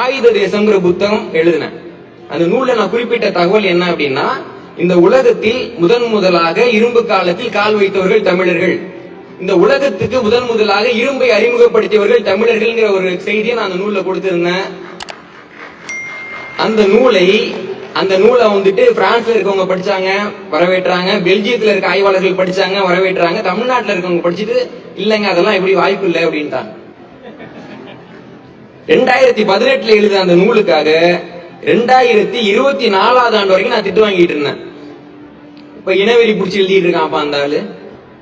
ஆயுத தேசம்ங்கிற புத்தகம் எழுதினேன். அந்த நூல்ல நான் குறிப்பிட்ட தகவல் என்ன அப்படின்னா இந்த உலகத்தில் முதன் முதலாக இரும்பு காலத்தில் கால் வைத்தவர்கள் தமிழர்கள். இந்த உலகத்துக்கு முதன் முதலாக இரும்பை அறிமுகப்படுத்தியவர்கள் தமிழர்கள்ங்கிற ஒரு செய்தியை நான் அந்த நூல்ல கொடுத்திருந்தேன். அந்த நூலை அந்த நூலை வந்துட்டு பிரான்ஸ்ல இருக்கவங்க படிச்சாங்க வரவேற்றாங்க. பெல்ஜியத்துல இருக்க ஆய்வாளர்கள் படிச்சாங்க வரவேற்றாங்க. தமிழ்நாட்டுல இருக்கவங்க படிச்சுட்டு இல்லைங்க அதெல்லாம் எப்படி வாய்ப்பு இல்லை அப்படின்ட்டாங்க. ரெண்டாயிரத்தி பதினெட்டுல எழுத அந்த நூலுக்காக ரெண்டாயிரத்தி இருபத்தி நாலாவது ஆண்டு வரைக்கும் நான் திட்டு வாங்கிட்டு இருந்தேன். இப்ப இனவெறி பிடிச்சி எழுதிட்டு இருக்கான் அப்ப அந்த ஆளு.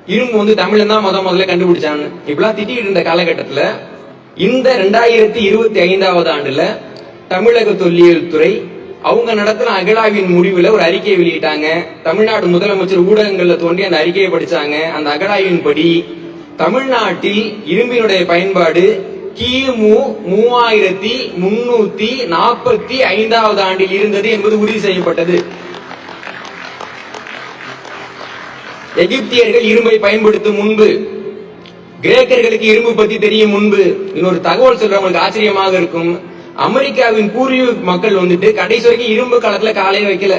இரும்பு வந்து தமிழ்ல தான் முத முதல்ல கண்டுபிடிச்சான்னு. இப்பெல்லாம் திட்டிட்டு இருந்த காலகட்டத்துல இந்த ரெண்டாயிரத்தி இருபத்தி ஐந்தாவது ஆண்டுல தமிழக தொல்லியல் துறை அவங்க நடத்தின அகழாவின் முடிவுல ஒரு அறிக்கையை வெளியிட்டாங்க. தமிழ்நாடு முதலமைச்சர் ஊடகங்கள்ல தோண்டி அந்த அறிக்கையை படிச்சாங்க. அந்த அகழாவின் படி தமிழ்நாட்டில் இரும்பினுடைய பயன்பாடு கிமு மூவாயிரத்தி முன்னூத்தி நாற்பத்தி ஐந்தாவது ஆண்டில் இருந்தது என்பது உறுதி செய்யப்பட்டது. எகிப்தியர்கள் இரும்பை பயன்படுத்தும் முன்பு கிரேக்கர்களுக்கு இரும்பு பத்தி தெரியும் முன்பு இன்னொரு தகவல் சொல்றவங்களுக்கு ஆச்சரியமாக இருக்கும் அமெரிக்காவின் பூர்வீக மக்கள் வந்துட்டு கடைசி வரைக்கும் இரும்பு காலத்துல காலையை வைக்கல.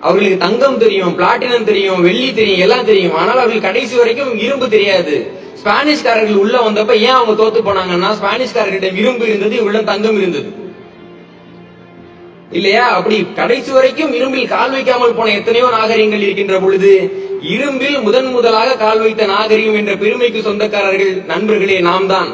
அவர்களுக்கு தங்கம் தெரியும் பிளாட்டினம் தெரியும் வெள்ளி தெரியும் எல்லாம் தெரியும். ஆனால் அவர்களுக்கு கடைசி வரைக்கும் இரும்பு தெரியாது. ஸ்பானிஷ்காரர்கள் உள்ள வந்தப்ப ஏன் அவங்க தோத்து போனாங்கன்னா ஸ்பானிஷ்காரர்களிடம் இரும்பு இருந்தது இவரிடம் தங்கம் இருந்தது. இல்லையா? அப்படி கடைசி வரைக்கும் இரும்பில் கால் வைக்காமல் போன எத்தனையோ நாகரிகங்கள் இருக்கின்ற பொழுது இரும்பில் முதன் முதலாக கால் வைத்த நாகரிகம் என்ற பெருமைக்கு சொந்தக்காரர்கள் நண்பர்களே நாம் தான்